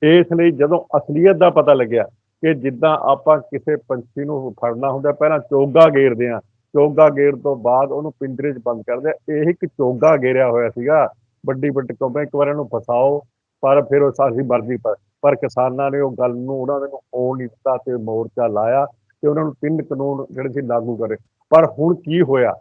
ਇਸ ਲਈ ਜਦੋਂ ਅਸਲੀਅਤ ਦਾ ਪਤਾ ਲੱਗਿਆ ਕਿ ਜਿੱਦਾਂ ਆਪਾਂ ਕਿਸੇ ਪੰਛੀ ਨੂੰ ਫੜਨਾ ਹੁੰਦਾ, ਪਹਿਲਾਂ ਚੋਗਾ ਗੇਰਦੇ ਆ ਚੋਗਾ ਗੇਰ ਤੋਂ ਬਾਅਦ ਉਹਨੂੰ ਪਿੰਜਰੇ 'ਚ ਬੰਦ ਕਰਦੇ ਇਹ ਇੱਕ ਚੋਗਾ ਗੇਰਿਆ ਹੋਇਆ ਸੀਗਾ। ਵੱਡੀ ਵੱਡੀ ਕੰਪਨੀ ਇੱਕ ਵਾਰ ਇਹਨੂੰ ਫਸਾਓ ਪਰ ਫਿਰ ਉਹ ਸਾਡੀ ਮਰਜ਼ੀ ਪਰ ਪਰ ਕਿਸਾਨਾਂ ਨੇ ਉਹ ਗੱਲ ਨੂੰ ਉਹਨਾਂ ਨੇ ਹੋਣ ਨਹੀਂ ਦਿੱਤਾ ਤੇ ਮੋਰਚਾ ਲਾਇਆ ਤੇ ਉਹਨਾਂ ਨੂੰ ਤਿੰਨ ਕਾਨੂੰਨ ਜਿਹੜੇ ਸੀ ਲਾਗੂ ਕਰੇ। ਪਰ ਹੁਣ ਕੀ ਹੋਇਆ?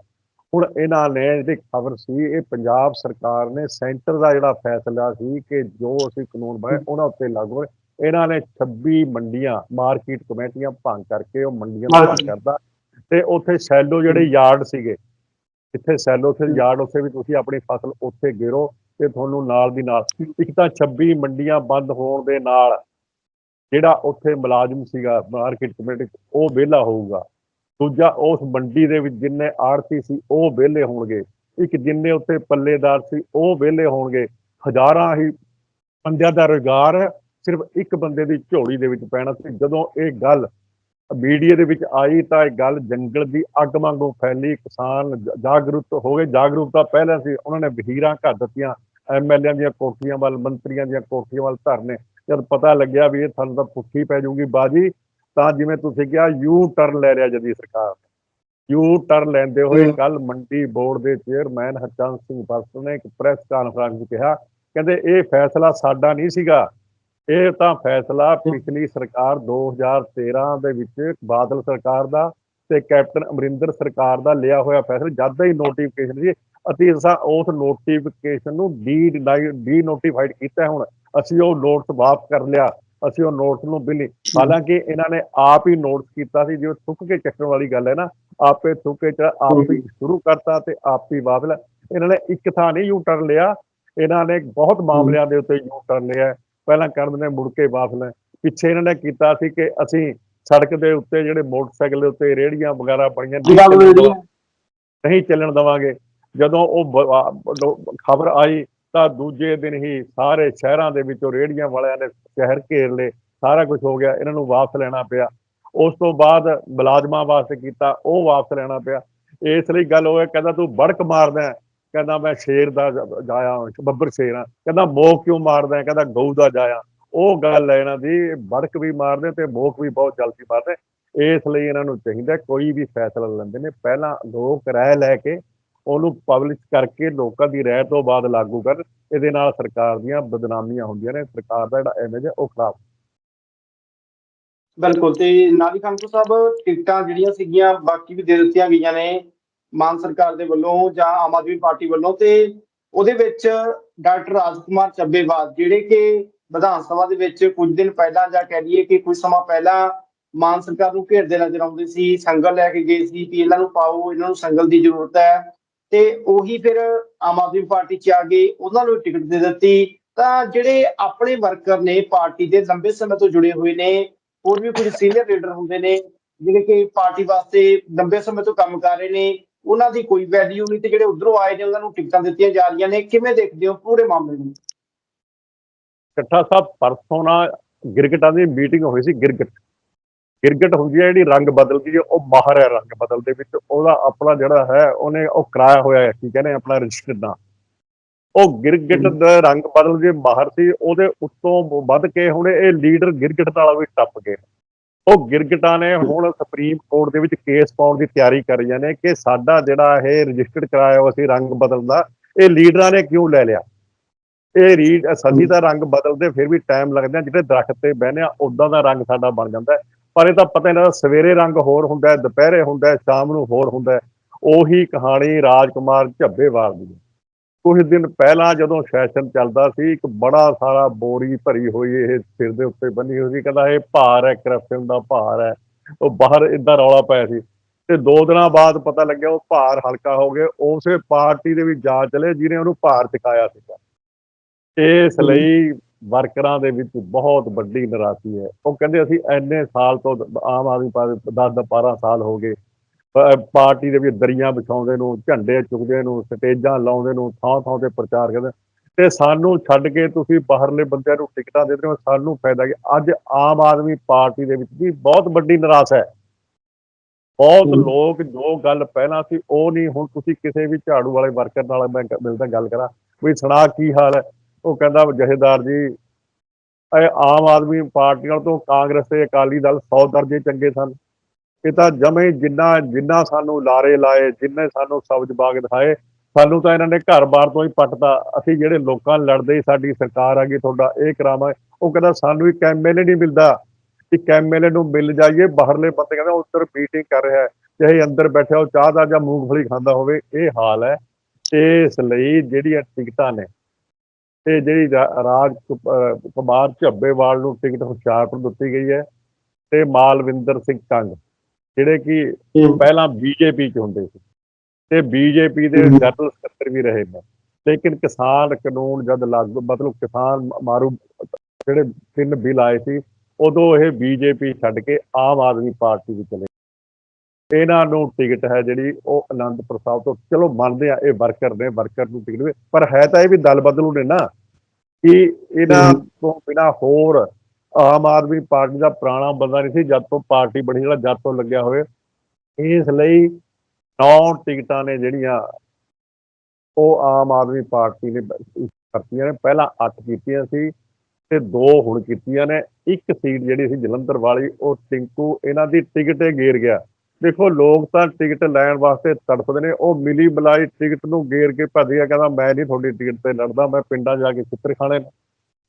ਹੁਣ ਇਹਨਾਂ ਨੇ ਜਿਹੜੀ ਖਬਰ ਸੀ ਇਹ ਪੰਜਾਬ ਸਰਕਾਰ ਨੇ ਸੈਂਟਰ ਦਾ ਜਿਹੜਾ ਫੈਸਲਾ ਸੀ ਕਿ ਜੋ ਅਸੀਂ ਕਾਨੂੰਨ ਬਣੇ ਉਹਨਾਂ ਉੱਤੇ ਲਾਗੂ ਹੋਏ। ਇਹਨਾਂ ਨੇ 26 ਮੰਡੀਆਂ ਮਾਰਕੀਟ ਕਮੇਟੀਆਂ ਭੰਗ ਕਰਕੇ ਉਹ ਮੰਡੀਆਂ ਭੰਗ ਮਾਰਕੀਟ। ਕਰਦਾ। ਤੇ ਉੱਥੇ ਸੈਲੋ ਜਿਹੜੇ ਯਾਰਡ ਸੀਗੇ ਜਿੱਥੇ ਸੈਲੋ ਤੇ ਯਾਰਡ ਉੱਥੇ ਵੀ ਤੁਸੀਂ ਆਪਣੀ ਫਸਲ ਉੱਥੇ ਗੇਰੋ ਤੇ ਤੁਹਾਨੂੰ ਨਾਲ ਦੀ ਨਾਲ ਇੱਕ ਤਾਂ 26 ਮੰਡੀਆਂ ਬੰਦ ਹੋਣ ਦੇ ਨਾਲ ਜਿਹੜਾ ਉੱਥੇ ਮੁਲਾਜ਼ਮ ਸੀਗਾ ਮਾਰਕੀਟ ਕਮੇਟੀ ਉਹ ਵਿਹਲਾ ਹੋਊਗਾ। ਦੂਜਾ ਉਸ ਮੰਡੀ ਦੇ ਵਿੱਚ ਜਿੰਨੇ ਆੜਤੀ ਸੀ ਉਹ ਵਿਹਲੇ ਹੋਣਗੇ। ਇੱਕ ਜਿੰਨੇ ਉੱਥੇ ਪੱਲੇਦਾਰ ਸੀ ਉਹ ਵਿਹਲੇ ਹੋਣਗੇ। ਹਜ਼ਾਰਾਂ ਹੀ ਬੰਦਿਆਂ ਦਾ ਰੁਜ਼ਗਾਰ ਸਿਰਫ ਇੱਕ ਬੰਦੇ ਦੀ ਝੋਲੀ ਦੇ ਵਿੱਚ ਪੈਣਾ ਸੀ। ਜਦੋਂ ਇਹ ਗੱਲ ਮੀਡੀਆ ਦੇ ਵਿੱਚ ਆਈ ਤਾਂ ਇਹ ਗੱਲ ਜੰਗਲ ਦੀ ਅੱਗ ਵਾਂਗੂ ਫੈਲੀ ਕਿਸਾਨ ਜਾਗਰੂਕ ਹੋ ਗਏ। ਜਾਗਰੂਕਤਾ ਪਹਿਲਾਂ ਸੀ ਉਹਨਾਂ ਨੇ ਵਹੀਰਾਂ ਘਰ ਦਿੱਤੀਆਂ। ਐਮਐਲਏਆਂ ਦੀਆਂ ਕੋਠੀਆਂ ਵੱਲ ਮੰਤਰੀਆਂ ਦੀਆਂ ਕੋਠੀਆਂ ਵੱਲ ਧਰਨੇ। ਜਦ ਪਤਾ ਲੱਗਿਆ ਵੀ ਇਹ ਸਾਨੂੰ ਤਾਂ ਪੁੱਠੀ ਪੈ ਜਾਊਗੀ ਬਾਜੀ ਤਾਂ ਜਿਵੇਂ ਤੁਸੀਂ ਕਿਹਾ ਯੂ ਟਰਨ ਲੈ ਲਿਆ ਜਦੀ ਸਰਕਾਰ ਯੂ ਟਰਨ ਲੈਂਦੇ ਹੋਏ। ਕੱਲ ਮੰਡੀ ਬੋਰਡ ਦੇ ਚੇਅਰਮੈਨ ਹਰਚੰਦ ਸਿੰਘ ਬਸਤ ਨੇ ਇੱਕ ਪ੍ਰੈਸ ਕਾਨਫਰੰਸ ਵਿੱਚ ਕਿਹਾ ਕਹਿੰਦੇ ਇਹ ਫੈਸਲਾ ਸਾਡਾ ਨਹੀਂ ਸੀਗਾ। ਇਹ ਤਾਂ ਫੈਸਲਾ ਪਿਛਲੀ ਸਰਕਾਰ 2013 ਦੇ ਵਿੱਚ ਬਾਦਲ ਸਰਕਾਰ ਦਾ ਤੇ ਕੈਪਟਨ ਅਮਰਿੰਦਰ ਸਰਕਾਰ ਦਾ ਲਿਆ ਹੋਇਆ ਫੈਸਲਾ, ਜਦ ਦਾ ਹੀ ਨੋਟੀਫਿਕੇਸ਼ਨ ਸੀ। ਅਸੀਂ ਉਸ ਨੋਟੀਫਿਕੇਸ਼ਨ ਨੂੰ ਡੀ ਡੀ ਨੋਟੀਫਾਈਡ ਕੀਤਾ ਹੁਣ। ਅਸੀਂ ਉਹ ਨੋਟਸ ਵਾਪਸ ਕਰ ਲਿਆ। ਅਸੀਂ ਉਹ ਨੋਟਸ ਨੂੰ ਬਿਲੀ ਹਾਲਾਂਕਿ ਇਹਨਾਂ ਨੇ ਆਪ ਹੀ ਨੋਟਸ ਕੀਤਾ ਸੀ, ਜੋ ਥੁੱਕ ਕੇ ਚੱਕਣ ਵਾਲੀ ਗੱਲ ਹੈ ਨਾ, ਆਪੇ ਥੁੱਕ ਕੇ ਆਪ ਹੀ ਸ਼ੁਰੂ ਕਰਤਾ ਤੇ ਆਪ ਹੀ ਵਾਪਸ ਲਿਆ। ਇਹਨਾਂ ਨੇ ਇੱਕ ਥਾਂ ਨਹੀਂ ਯੂ ਟਰਨ ਲਿਆ। ਇਹਨਾਂ ਨੇ ਬਹੁਤ ਮਾਮਲਿਆਂ ਦੇ ਉੱਤੇ ਯੂ ਟਰਨ ਲਿਆ। ਪਹਿਲਾਂ ਕਰਨ ਨੇ ਮੁੜ ਕੇ ਵਾਪਸ ਲੈ ਪਿੱਛੇ ਇਹਨਾਂ ਨੇ ਕੀਤਾ ਸੀ ਕਿ ਅਸੀਂ ਸੜਕ ਦੇ ਉੱਤੇ ਜਿਹੜੇ ਮੋਟਰਸਾਈਕਲ ਦੇ ਉੱਤੇ ਰੇੜੀਆਂ ਵਗੈਰਾ ਬਣੀਆਂ ਨਹੀਂ ਚੱਲਣ ਦਵਾਂਗੇ। ਜਦੋਂ ਉਹ ਖਬਰ ਆਈ ਤਾਂ ਦੂਜੇ ਦਿਨ ਹੀ ਸਾਰੇ ਸ਼ਹਿਰਾਂ ਦੇ ਵਿੱਚੋਂ ਰੇੜੀਆਂ ਵਾਲਿਆਂ ਨੇ ਸ਼ਹਿਰ ਘੇਰ ਲਏ। ਸਾਰਾ ਕੁਝ ਹੋ ਗਿਆ। ਇਹਨਾਂ ਨੂੰ ਵਾਪਸ ਲੈਣਾ ਪਿਆ। ਉਸ ਤੋਂ ਬਾਅਦ ਮੁਲਾਜ਼ਮਾਂ ਵਾਸਤੇ ਕੀਤਾ। ਉਹ ਵਾਪਸ ਲੈਣਾ ਪਿਆ। ਇਸ ਲਈ ਗੱਲ ਉਹ ਹੈ ਕਹਿੰਦਾ ਤੂੰ ਬੜਕ ਮਾਰਦਾ। ਕਹਿੰਦਾ ਮੈਂ ਸ਼ੇਰ ਦਾ ਜਾਇਆ ਬੱਬਰ ਸ਼ੇਰ ਆ। ਕਹਿੰਦਾ ਮੋਹ ਕਿਉਂ ਮਾਰਦਾ ਹੈ? ਕਹਿੰਦਾ ਗਊ ਦਾ ਜਾਇਆ। ਉਹ ਗੱਲ ਹੈ ਇਹਨਾਂ ਦੀ ਬੜਕ ਵੀ ਮਾਰਦੇ ਤੇ ਮੋਕ ਵੀ ਬਹੁਤ ਜਲਦੀ ਮਾਰਦੇ। ਇਸ ਲਈ ਇਹਨਾਂ ਨੂੰ ਚਾਹੀਦਾ ਕੋਈ ਵੀ ਫੈਸਲਾ ਲੈਂਦੇ ਨੇ। ਪਹਿਲਾਂ ਲੋਕ ਰਾਏ ਲੈ ਕੇ ਉਹਨੂੰ ਪਬਲਿਸ਼ ਕਰਕੇ ਲੋਕਾਂ ਦੀ ਰਾਏ ਤੋਂ ਬਾਅਦ ਲਾਗੂ ਕਰ। ਇਹਦੇ ਨਾਲ ਸਰਕਾਰ ਦੀਆਂ ਬਦਨਾਮੀਆਂ ਹੁੰਦੀਆਂ ਨੇ। ਸਰਕਾਰ ਦਾ ਜਿਹੜਾ ਇਮੇਜ ਹੈ ਉਹ ਖਰਾਬ। ਬਿਲਕੁਲ, ਤੇ ਨਾਲੀ ਖਾਨਪੁਰ ਸਾਹਿਬ ਟਿਕਟਾਂ ਜਿਹੜੀਆਂ ਸੀਗੀਆਂ, ਬਾਕੀ ਵੀ ਦੇ ਦਿੱਤੀਆਂ ਗਈਆਂ ਨੇ। ਮਾਨ ਸਰਕਾਰ ਦੇ ਵੱਲੋਂ ਜਾਂ ਆਮ ਆਦਮੀ ਪਾਰਟੀ ਵੱਲੋਂ ਤੇ ਉਹਦੇ ਵਿੱਚ ਡਾਕਟਰ ਰਾਜਕੁਮਾਰ ਚੱਬੇਵਾਲ ਜਿਹੜੇ ਕਿ ਵਿਧਾਨ ਸਭਾ ਦੇ ਵਿੱਚ ਕੁਝ ਦਿਨ ਪਹਿਲਾਂ ਜਾਂ ਕਹਿ ਲਈਏ ਕਿ ਕੁਝ ਸਮਾਂ ਪਹਿਲਾਂ ਮਾਨ ਸਰਕਾਰ ਨੂੰ ਘੇਰਦੇ ਨਜ਼ਰ ਆਉਂਦੇ ਸੀ ਸੰਗਲ ਲੈ ਕੇ ਗਏ ਸੀ ਕਿ ਇਹਨਾਂ ਨੂੰ ਪਾਓ, ਇਹਨਾਂ ਨੂੰ ਸੰਗਲ ਦੀ ਜ਼ਰੂਰਤ ਹੈ ਤੇ ਉਹੀ ਫਿਰ ਆਮ ਆਦਮੀ ਪਾਰਟੀ ਚ ਆ ਗਏ ਉਹਨਾਂ ਨੂੰ ਟਿਕਟ ਦੇ ਦਿੱਤੀ। ਤਾਂ ਜਿਹੜੇ ਆਪਣੇ ਵਰਕਰ ਨੇ ਪਾਰਟੀ ਦੇ ਲੰਬੇ ਸਮੇਂ ਤੋਂ ਜੁੜੇ ਹੋਏ ਨੇ, ਹੋਰ ਵੀ ਕੁਝ ਸੀਨੀਅਰ ਲੀਡਰ ਹੁੰਦੇ ਨੇ, ਜਿਹੜੇ ਕਿ ਪਾਰਟੀ ਵਾਸਤੇ ਲੰਬੇ ਸਮੇਂ ਤੋਂ ਕੰਮ ਕਰ ਰਹੇ ਨੇ ਉਹਨਾਂ ਦੀ ਕੋਈ ਵੈਲਿਊ ਨਹੀਂ ਤੇ ਜਿਹੜੇ ਉਧਰੋਂ ਆਏ ਨੇ ਉਹਨਾਂ ਨੂੰ ਟਿਕਟਾਂ ਦਿੱਤੀਆਂ ਜਾ ਰਹੀਆਂ ਨੇ। ਕਿਵੇਂ ਦੇਖਦੇ ਹੋ ਪੂਰੇ ਮਾਮਲੇ ਨੂੰ? ਇਕੱਠਾ ਸਾਹਿਬ ਪਰਸੋਂ ਨਾ ਗਿਰਗਟਾਂ ਦੀ ਮੀਟਿੰਗ ਹੋਈ ਸੀ ਗਿਰਗਟ। ਗਿਰਗਟ ਹੁੰਦੀ ਹੈ ਜਿਹੜੀ ਰੰਗ ਬਦਲਦੀ ਹੈ ਉਹ ਮਾਹਰ ਹੈ ਰੰਗ ਬਦਲ ਦੇ ਵਿੱਚ। ਉਹਦਾ ਆਪਣਾ ਜਿਹੜਾ ਹੈ ਉਹਨੇ ਉਹ ਕਰਾਇਆ ਹੋਇਆ ਹੈ ਕੀ ਕਹਿੰਦੇ ਆਪਣਾ ਰਜਿਸਟਰ ਦਾ। ਉਹ ਗਿਰਗਟ ਦਾ ਰੰਗ ਬਦਲ ਦੇ ਮਾਹਰ ਸੀ ਉਹਦੇ ਉੱਤੋਂ ਵੱਧ ਕੇ ਹੁਣ ਇਹ ਲੀਡਰ ਗਿਰਗਟ ਨਾਲ ਵੀ ਟੱਪ ਗਏ। ਉਹ ਗਿਰਗਟਾਂ ਨੇ ਹੁਣ ਸੁਪਰੀਮ ਕੋਰਟ ਦੇ ਵਿੱਚ ਕੇਸ ਪਾਉਣ ਦੀ ਤਿਆਰੀ ਕਰ ਰਹੀਆਂ ਨੇ ਕਿ ਸਾਡਾ ਜਿਹੜਾ ਇਹ ਰਜਿਸਟਰਡ ਕਰਾਇਆ ਹੋਇਆ ਸੀ ਰੰਗ ਬਦਲਦਾ ਇਹ ਲੀਡਰਾਂ ਨੇ ਕਿਉਂ ਲੈ ਲਿਆ ਇਹ ਰੀਡ ਸਦੀ ਦਾ ਰੰਗ ਬਦਲਦੇ ਫਿਰ ਵੀ ਟਾਈਮ ਲੱਗਦਾ ਜਿਹੜੇ ਦਰਖਤ ਤੇ ਬਹਿਨੇ ਆ ਉਦਾਂ ਦਾ ਰੰਗ ਸਾਡਾ ਬਣ ਜਾਂਦਾ। ਪਰ ਇਹ ਤਾਂ ਪਤਾ ਨਹੀਂ ਲੱਗਦਾ ਸਵੇਰੇ ਰੰਗ ਹੋਰ ਹੁੰਦਾ ਦੁਪਹਿਰੇ ਹੁੰਦਾ ਸ਼ਾਮ ਨੂੰ ਹੋਰ ਹੁੰਦਾ। ਉਹੀ ਕਹਾਣੀ ਰਾਜਕੁਮਾਰ ਝੱਬੇਵਾਲ ਦੀ ਹੈ। ਕੁਝ ਦਿਨ ਪਹਿਲਾਂ ਜਦੋਂ ਸੈਸ਼ਨ ਚੱਲਦਾ ਸੀ ਇੱਕ ਬੜਾ ਸਾਰਾ ਬੋਰੀ ਭਰੀ ਹੋਈ ਇਹ ਸਿਰ ਦੇ ਉੱਤੇ ਬੰਨੀ ਹੋਈ ਸੀ ਕਹਿੰਦਾ ਇਹ ਭਾਰ ਹੈ ਕਰਪਸ਼ਨ ਦਾ ਭਾਰ ਹੈ। ਉਹ ਬਾਹਰ ਇਦਾਂ ਰੌਲਾ ਪਿਆ ਸੀ। ਤੇ ਦੋ ਦਿਨਾਂ ਬਾਅਦ ਪਤਾ ਲੱਗਿਆ ਉਹ ਭਾਰ ਹਲਕਾ ਹੋ ਗਿਆ। ਉਸੇ ਪਾਰਟੀ ਦੇ ਵਿੱਚ ਜਾ ਚਲੇ ਜਿਹਨੇ ਉਹਨੂੰ ਭਾਰ ਚੁਕਾਇਆ ਸੀਗਾ। ਇਸ। ਲਈ ਵਰਕਰਾਂ ਦੇ ਵਿੱਚ ਬਹੁਤ ਵੱਡੀ ਨਿਰਾਸ਼ੀ ਹੈ। ਉਹ ਕਹਿੰਦੇ ਅਸੀਂ ਐਨੇ ਸਾਲ ਤੋਂ ਆਮ ਆਦਮੀ ਪਾਰਟੀ 10 12 ਸਾਲ ਹੋ ਗਏ। ਪਾਰਟੀ ਦੇ ਵਿੱਚ ਦਰੀਆਂ ਵਿਛਾਉਂਦੇ ਨੂੰ ਝੰਡੇ ਚੁੱਕਦੇ ਨੂੰ ਸਟੇਜਾਂ ਲਾਉਂਦੇ ਨੂੰ ਥਾਂ ਥਾਂ ਤੇ ਪ੍ਰਚਾਰ ਕਰਦੇ ਤੇ ਸਾਨੂੰ ਛੱਡ ਕੇ ਤੁਸੀਂ ਬਾਹਰਲੇ ਬੰਦਿਆਂ ਨੂੰ ਟਿਕਟਾਂ ਦੇ ਰਹੇ ਹੋ ਸਾਨੂੰ ਫਾਇਦਾ ਕੀ। ਅੱਜ ਆਮ ਆਦਮੀ ਪਾਰਟੀ ਦੇ ਵਿੱਚ ਵੀ ਬਹੁਤ ਵੱਡੀ ਨਿਰਾਸ਼ਾ ਹੈ। ਬਹੁਤ। ਲੋਕ ਜੋ ਗੱਲ ਪਹਿਲਾਂ ਸੀ ਉਹ ਨਹੀਂ। ਹੁਣ ਤੁਸੀਂ ਕਿਸੇ ਵੀ ਝਾੜੂ ਵਾਲੇ ਵਰਕਰ ਨਾਲ ਮੈਂ ਮਿਲਦਾ ਗੱਲ ਕਰਾਂ। ਵੀ ਸੁਣਾ ਕੀ ਹਾਲ ਹੈ? ਉਹ ਕਹਿੰਦਾ ਜਹੇਦਾਰ ਜੀ ਇਹ ਆਮ ਆਦਮੀ ਪਾਰਟੀ ਨਾਲ ਤੋਂ ਕਾਂਗਰਸ ਤੇ ਅਕਾਲੀ ਦਲ 100 ਦਰਜੇ ਚੰਗੇ ਸਨ। ਇਹ ਤਾਂ ਜਮੇ ਜਿੰਨਾ ਜਿੰਨਾ ਸਾਨੂੰ ਲਾਰੇ ਲਾਏ, ਜਿੰਨੇ ਸਾਨੂੰ ਸਬਜ਼ ਬਾਗ ਦਿਖਾਏ, ਸਾਨੂੰ ਤਾਂ ਇਹਨਾਂ ਨੇ ਘਰ-ਬਾਰ ਤੋਂ ਹੀ ਪੱਟਤਾ। ਅਸੀਂ ਜਿਹੜੇ ਲੋਕਾਂ ਲੜਦੇ ਸਾਡੀ ਸਰਕਾਰ ਆ ਗਈ, ਤੁਹਾਡਾ ਇਹ ਕਰਾਵਾਂ। ਉਹ ਕਹਿੰਦਾ ਸਾਨੂੰ ਇੱਕ ਐਮਐਲਏ ਨਹੀਂ ਮਿਲਦਾ। ਇੱਕ ਐਮਐਲਏ ਨੂੰ ਮਿਲ ਜਾਈਏ, ਬਾਹਰਲੇ ਬੰਦੇ ਕਹਿੰਦੇ ਉੱਧਰ ਮੀਟਿੰਗ ਕਰ ਰਿਹਾ ਹੈ। ਚਾਹੇ ਅੰਦਰ ਬੈਠਿਆ, ਉਹ ਚਾਹ ਦਾ ਜਾਂ ਮੂੰਗਫਲੀ ਖਾਂਦਾ ਹੋਵੇ, ਇਹ ਹਾਲ ਹੈ। ਇਸ ਲਈ ਜਿਹੜੀਆਂ ਟਿਕਟਾਂ ਨੇ ਤੇ ਜਿਹੜੀ ਰਾ- ਰਾਜ ਕੁਮਾਰ ਝੱਬੇਵਾਲ ਨੂੰ ਟਿਕਟ ਹੁਸ਼ਿਆਰਪੁਰ ਦਿੱਤੀ ਗਈ ਹੈ, ਤੇ ਮਾਲਵਿੰਦਰ ਸਿੰਘ ਕੰਗ ਜਿਹੜੇ ਕਿ ਪਹਿਲਾਂ ਬੀਜੇਪੀ ਚ ਹੁੰਦੇ ਸੀ ਤੇ ਬੀਜੇਪੀ ਦੇ। ਜਨਰਲ ਸਕੱਤਰ ਵੀ ਰਹੇ ਨੇ ਲੇਕਿਨ ਕਿਸਾਨ ਕਾਨੂੰਨ ਜਦ ਲਾਗੂ ਮਤਲਬ ਕਿਸਾਨ ਮਾਰੂ ਜਿਹੜੇ ਤਿੰਨ ਬਿੱਲ ਆਏ ਸੀ ਉਦੋਂ ਇਹ ਬੀਜੇਪੀ ਛੱਡ ਕੇ ਆਮ ਆਦਮੀ ਪਾਰਟੀ ਵਿੱਚ ਚਲੇ। ਇਹਨਾਂ ਨੂੰ ਟਿਕਟ ਹੈ ਜਿਹੜੀ ਉਹ ਅਨੰਦਪੁਰ ਸਾਹਿਬ ਤੋਂ ਚਲੋ ਮੰਨਦੇ ਆ ਇਹ ਵਰਕਰ ਨੇ ਵਰਕਰ ਨੂੰ ਟਿਕਟ ਪਰ ਹੈ ਤਾਂ ਇਹ ਵੀ ਦਲ ਬਦਲੂ ਨੇ ਨਾ ਕਿ ਇਹਨਾਂ। ਤੋਂ ਬਿਨਾ ਹੋਰ ਆਮ ਆਦਮੀ ਪਾਰਟੀ ਦਾ ਪੁਰਾਣਾ ਬੰਦਾ ਨਹੀਂ ਸੀ, ਜਦ ਤੋਂ ਪਾਰਟੀ ਬਣੀ ਜਿਹੜਾ ਜਦ ਤੋਂ ਲੱਗਿਆ ਹੋਵੇ। ਇਸ ਲਈ ਨੌ ਟਿਕਟਾਂ ਨੇ ਜਿਹੜੀਆਂ ਉਹ ਆਮ ਆਦਮੀ ਪਾਰਟੀ ਨੇ ਕਰਤੀਆਂ ਨੇ। ਪਹਿਲਾਂ 8 ਕੀਤੀਆਂ ਸੀ ਤੇ ਦੋ ਹੁਣ ਕੀਤੀਆਂ ਨੇ। ਇੱਕ ਸੀਟ ਜਿਹੜੀ ਸੀ ਜਲੰਧਰ ਵਾਲੀ, ਉਹ ਟਿੰਕੂ, ਇਹਨਾਂ ਦੀ ਟਿਕਟ ਗੇਰ ਗਿਆ। ਦੇਖੋ, ਲੋਕ ਤਾਂ ਟਿਕਟ ਲੈਣ ਵਾਸਤੇ ਤੜਫਦੇ ਨੇ, ਉਹ ਮਿਲੀ ਬਲਾਈ ਟਿਕਟ ਨੂੰ ਗੇਰ ਕੇ ਭੱਜ ਗਿਆ, ਕਹਿੰਦਾ, ਮੈਂ ਨਹੀਂ ਤੁਹਾਡੀ ਟਿਕਟ ਤੇ ਲੜਦਾ, ਮੈਂ ਪਿੰਡਾਂ ਜਾ ਕੇ ਚਿੱਤਰ ਖਾਣੇ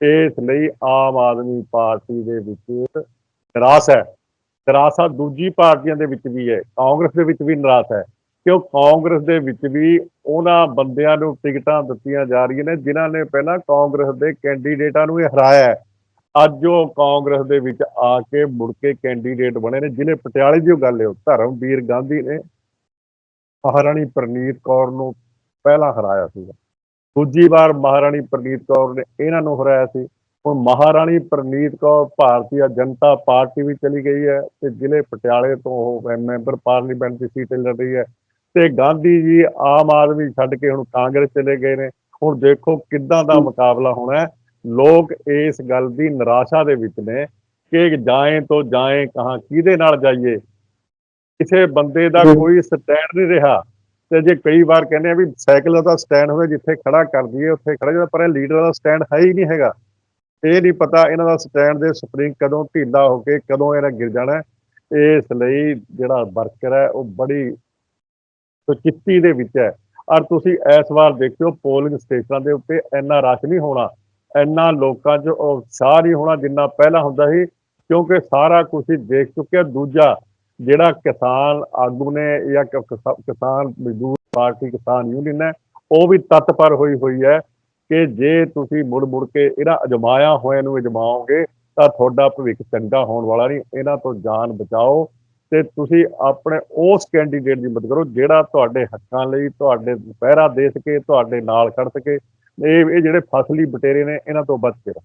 ਇਸ ਲਈ ਆਮ ਆਦਮੀ ਪਾਰਟੀ ਦੇ ਵਿੱਚ ਨਿਰਾਸ਼ ਹੈ। ਨਿਰਾਸ਼ਾ ਦੂਜੀ ਪਾਰਟੀਆਂ ਦੇ ਵਿੱਚ ਵੀ ਹੈ। ਕਾਂਗਰਸ ਦੇ ਵਿੱਚ ਵੀ ਨਿਰਾਸ਼ ਹੈ। ਕਿਉਂ? ਕਾਂਗਰਸ ਦੇ ਵਿੱਚ ਵੀ ਉਹਨਾਂ ਬੰਦਿਆਂ ਨੂੰ ਟਿਕਟਾਂ ਦਿੱਤੀਆਂ ਜਾ ਰਹੀਆਂ ਨੇ, ਜਿਨ੍ਹਾਂ ਨੇ ਪਹਿਲਾਂ ਕਾਂਗਰਸ ਦੇ ਕੈਂਡੀਡੇਟਾਂ ਨੂੰ ਹੀ ਹਰਾਇਆ ਅੱਜ ਉਹ ਕਾਂਗਰਸ ਦੇ ਵਿੱਚ ਆ ਕੇ ਮੁੜ ਕੇ ਕੈਂਡੀਡੇਟ ਬਣੇ ਨੇ ਜ਼ਿਲ੍ਹੇ ਪਟਿਆਲੇ ਦੀ ਉਹ ਗੱਲ ਹੈ ਧਰਮਵੀਰ ਗਾਂਧੀ ਨੇ ਮਹਾਰਾਣੀ ਪ੍ਰਨੀਤ ਕੌਰ ਨੂੰ ਪਹਿਲਾਂ ਹਰਾਇਆ ਸੀਗਾ। ਦੂਜੀ ਵਾਰ ਮਹਾਰਾਣੀ ਪ੍ਰਨੀਤ ਕੌਰ ਨੇ ਇਹਨਾਂ ਨੂੰ ਹਰਾਇਆ ਸੀ। ਹੁਣ ਮਹਾਰਾਣੀ ਪ੍ਰਨੀਤ ਕੌਰ ਭਾਰਤੀ ਜਨਤਾ ਪਾਰਟੀ ਵੀ ਚਲੀ ਗਈ ਹੈ ਤੇ ਜ਼ਿਲ੍ਹੇ ਪਟਿਆਲੇ ਤੋਂ ਉਹ ਮੈਂਬਰ ਪਾਰਲੀਮੈਂਟ ਦੀ ਸੀਟ ਲੜ ਰਹੀ ਹੈ। ਤੇ ਗਾਂਧੀ ਜੀ ਆਮ ਆਦਮੀ ਛੱਡ ਕੇ ਹੁਣ ਕਾਂਗਰਸ ਚਲੇ ਗਏ ਨੇ। ਹੁਣ ਦੇਖੋ ਕਿੱਦਾਂ ਦਾ ਮੁਕਾਬਲਾ ਹੋਣਾ ਹੈ। ਲੋਕ ਇਸ ਗੱਲ ਦੀ ਨਿਰਾਸ਼ਾ ਦੇ ਵਿੱਚ ਨੇ ਕਿ ਜਾਏ ਤੋਂ ਜਾਏ ਕਹਾਂ ਕਿਹਦੇ ਨਾਲ ਜਾਈਏ। ਕਿਸੇ ਬੰਦੇ ਦਾ। ਕੋਈ ਸਟੈਂਡ ਨਹੀਂ ਰਿਹਾ। ਤੇ ਜੇ ਕਈ ਵਾਰ ਕਹਿੰਦੇ ਆ ਵੀ ਸਾਈਕਲ ਦਾ ਸਟੈਂਡ ਹੋਵੇ, ਜਿੱਥੇ ਖੜਾ ਕਰ ਦਈਏ, ਉੱਥੇ ਖੜਾ ਜਾਂਦਾ ਪਰ ਇਹ ਲੀਡਰ ਦਾ ਸਟੈਂਡ ਹੈ ਹੀ ਨਹੀਂ ਹੈਗਾ। ਇਹ ਨਹੀਂ ਪਤਾ ਇਹਨਾਂ ਦਾ ਸਟੈਂਡ ਦੇ ਸਪਰਿੰਗ ਕਦੋਂ ਢੀਲਾ ਹੋ ਕੇ ਕਦੋਂ ਇਹਨਾਂ ਗਿਰ ਜਾਣਾ ਇਸ ਲਈ ਜਿਹੜਾ ਵਰਕਰ ਹੈ, ਉਹ ਬੜੀ ਸੁਚਿੱਤੀ ਦੇ ਵਿੱਚ ਹੈ। ਔਰ ਤੁਸੀਂ ਇਸ ਵਾਰ ਦੇਖਿਓ, ਪੋਲਿੰਗ ਸਟੇਸ਼ਨਾਂ ਦੇ ਉੱਤੇ ਇੰਨਾ ਰਸ਼ ਨਹੀਂ ਹੋਣਾ। ਇੰਨਾ ਲੋਕਾਂ 'ਚ ਉਤਸ਼ਾਹ ਨਹੀਂ ਹੋਣਾ ਜਿੰਨਾ ਪਹਿਲਾਂ ਹੁੰਦਾ ਸੀ, ਕਿਉਂਕਿ ਸਾਰਾ ਕੁਝ ਦੇਖ ਚੁੱਕਿਆ। ਦੂਜਾ ਜਿਹੜਾ ਕਿਸਾਨ ਆਗੂ ਨੇ ਜਾਂ ਕਿਸਾਨ ਮਜ਼ਦੂਰ ਪਾਰਟੀ, ਕਿਸਾਨ ਯੂਨੀਅਨ ਹੈ, ਉਹ ਵੀ ਤਤਪਰ ਹੋਈ ਹੋਈ ਹੈ ਕਿ ਜੇ ਤੁਸੀਂ ਮੁੜ ਮੁੜ ਕੇ ਇਹਨਾਂ ਅਜਮਾਇਆ ਹੋਇਆ ਨੂੰ ਅਜਮਾਓਗੇ ਤਾਂ ਤੁਹਾਡਾ ਭਵਿੱਖ ਚੰਗਾ ਹੋਣ ਵਾਲਾ ਨਹੀਂ ਇਹਨਾਂ ਤੋਂ ਜਾਨ ਬਚਾਓ ਤੇ ਤੁਸੀਂ ਆਪਣੇ ਉਸ ਕੈਂਡੀਡੇਟ ਦੀ ਮਦਦ ਕਰੋ ਜਿਹੜਾ ਤੁਹਾਡੇ ਹੱਕਾਂ ਲਈ, ਤੁਹਾਡੇ ਪਹਿਰਾ ਦੇ ਸਕੇ, ਤੁਹਾਡੇ ਨਾਲ ਖੜ ਸਕੇ ਇਹ ਇਹ ਜਿਹੜੇ ਫਸਲੀ ਬਟੇਰੇ ਨੇ, ਇਹਨਾਂ ਤੋਂ ਬਚ ਕੇ ਰਹੋ।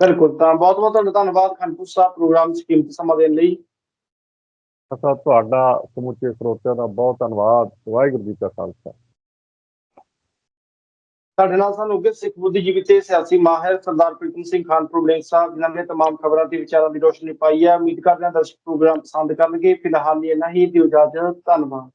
ਬਿਲਕੁਲ ਤਾਂ ਬਹੁਤ ਬਹੁਤ ਤੁਹਾਡਾ ਧੰਨਵਾਦ ਖੰਡਪੁਰ ਸਾਹਿਬ ਪ੍ਰੋਗਰਾਮ 'ਚ ਕੀਮਤੀ ਸਮਾਂ ਦੇਣ ਲਈ ਅਸਾਂ ਤੁਹਾਡਾ ਸਮੁੱਚੇ ਸਰੋਤਿਆਂ ਦਾ ਬਹੁਤ ਧੰਨਵਾਦ ਵਾਹਿਗੁਰੂ ਜੀ ਕਾ ਖਾਲਸਾ ਸਾਡੇ ਨਾਲ ਸਾਨੂੰ ਅੱਗੇ ਸਿੱਖ ਬੁੱਧੀਜੀਵੀ ਤੇ ਸਿਆਸੀ ਮਾਹਿਰ ਸਰਦਾਰ ਪ੍ਰੀਤਮ ਸਿੰਘ ਖਾਨਪੁਰ ਬਲੇਂਗ ਸਾਹਿਬ ਜਿਨ੍ਹਾਂ ਨੇ तमाम ਖਬਰਾਂ ਤੇ ਵਿਚਾਰਾਂ ਦੀ ਰੋਸ਼ਨੀ ਪਾਈ ਹੈ ਉਮੀਦ ਕਰਦੇ ਹਾਂ ਦਰਸ਼ਕ ਪ੍ਰੋਗਰਾਮ ਪਸੰਦ ਕਰਨਗੇ ਫਿਲਹਾਲ ਲਈ ਇੰਨਾ ਹੀ ਦਿਓ ਇਜਾਜ਼ਤ ਧੰਨਵਾਦ